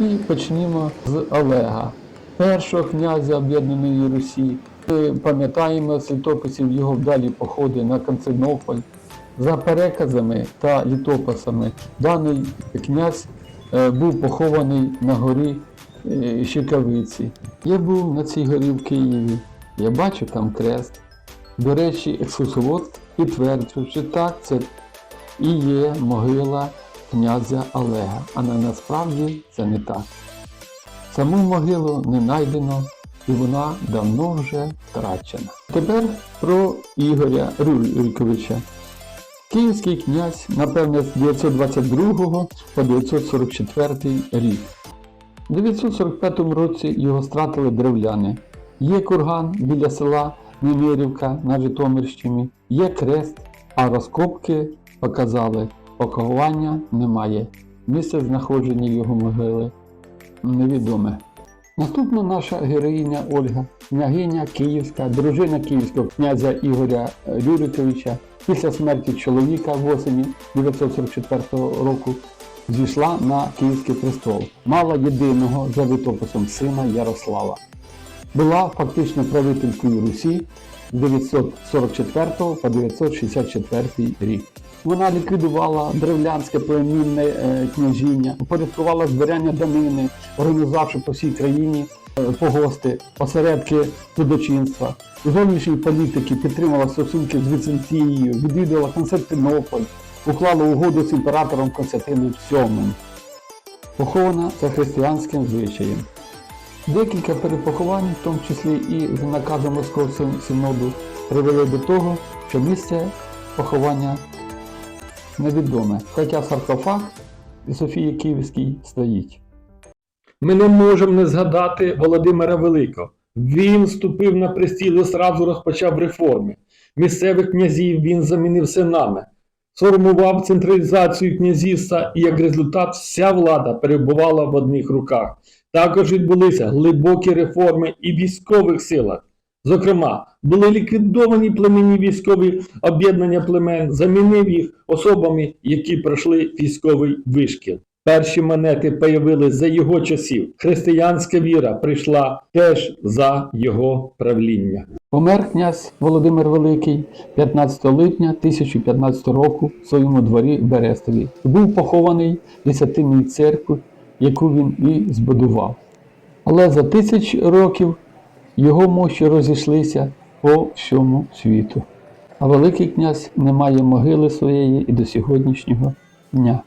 І почнімо з Олега, першого князя Об'єднаної Русі. Ми пам'ятаємо з літописів його вдалі походи на Константинополь. За переказами та літописами даний князь е, був похований на горі е, Щекавиці. Я був на цій горі в Києві. Я бачу там крест. До речі, екскурсовод підтверджує, що так, це і є могила князя Олега, але насправді це не так. Саму могилу не знайдено і вона давно вже втрачена. Тепер про Ігоря Рюриковича. Київський князь, напевне, з 922 по 944 рік. У 945 році його стратили древляни. Є курган біля села Немирівка на Житомирщині, є крест, а розкопки показали, поховання немає. Місце знаходження його могили невідоме. Наступна наша героїня Ольга, княгиня Київська, дружина київського князя Ігоря Рюриковича, після смерті чоловіка в осені 944 року зійшла на Київський престол. Мала єдиного за літописом сина Ярослава. Була фактично правителькою Русі 944 по 964 рік. Вона ліквідувала древлянське племінне е, княжіння, упорядкувала збирання данини, організувавши по всій країні е, погости, осередки судочинства. У зовнішній політики підтримала стосунки з Візантією, відвідувала Константинополь, уклала угоду з імператором Константином VII. Похована за християнським звичаєм. Декілька перепоховань, в тому числі і за наказом Московського синоду, привели до того, що місце поховання невідоме, хоча саркофаг Софії Київській стоїть. Ми не можемо не згадати Володимира Великого. Він вступив на престіл і одразу розпочав реформи. Місцевих князів він замінив синами, сформував централізацію князівства і як результат вся влада перебувала в одних руках. Також відбулися глибокі реформи і військових силах. Зокрема, були ліквідовані племінні військові об'єднання племен, замінив їх особами, які пройшли військовий вишкіл. Перші монети появились за його часів. Християнська віра прийшла теж за його правління. Помер князь Володимир Великий 15 липня 1015 року в своєму дворі Берестові. Був похований в Десятинній церкві, яку він і збудував. Але за тисяч років його мощі розійшлися по всьому світу. А Великий князь не має могили своєї і до сьогоднішнього дня.